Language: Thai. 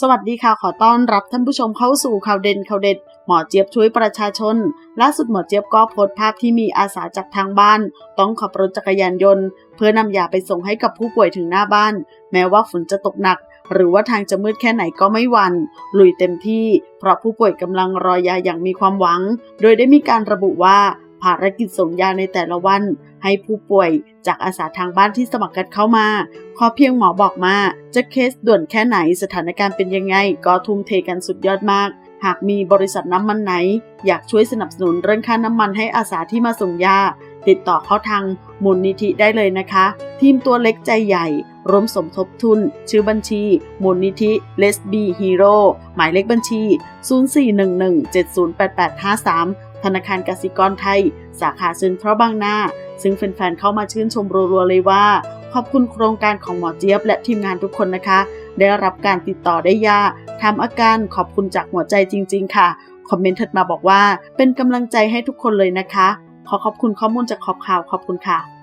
สวัสดีค่ะขอต้อนรับท่านผู้ชมเข้าสู่ข่าวเด่นข่าวเด็ด หมอเจี๊ยบช่วยประชาชน ล่าสุดหมอเจี๊ยบก็โพสต์ภาพที่มีอาสาจากทางบ้าน ต้องขับรถจักรยานยนต์ เพื่อนำยาไปส่งให้กับผู้ป่วยถึงหน้าบ้าน แม้ว่าฝนจะตกหนัก หรือว่าทางจะมืดแค่ไหนก็ไม่หวัน่นลุยเต็มที่ เพราะผู้ป่วยกำลังรอยาอย่างมีความหวัง โดยได้มีการระบุว่าารกิจส่งยาในแต่ละวัน ให้ผู้ป่วยจากอาสาทางบ้านที่สมัครกันเข้ามา ขอเพียงหมอบอกมา จะเคสด่วนแค่ไหนสถานการณ์เป็นยังไง ก็ทุ่มเทกันสุดยอดมาก หากมีบริษัทน้ำมันไหน อยากช่วยสนับสนุนเรื่องค่าน้ำมันให้อาสาที่มาส่งยา ติดต่อเข้าทางมูลนิธิได้เลยนะคะ ทีมตัวเล็กใจใหญ่ร่วมสมทบทุน ชื่อบัญชี มูลนิธิ Let's Be Hero หมายเลขบัญชี 0411708853 ธนาคารกสิกรไทย สาขาเซ็นทรัลบางนา ซึ่งแฟนๆเข้ามาชื่นชมรัวๆเลยว่า ขอบคุณโครงการของหมอเจี๊ยบและทีมงานทุกคนนะคะ ได้รับการติดต่อได้ยาทำอาการขอบคุณจากหัวใจจริง ๆ ค่ะ คอมเมนต์ถัดมาบอกว่า เป็นกำลังใจให้ทุกคนเลยนะคะ ขอขอบคุณข้อมูลจากขอบข่าวขอบคุณค่ะ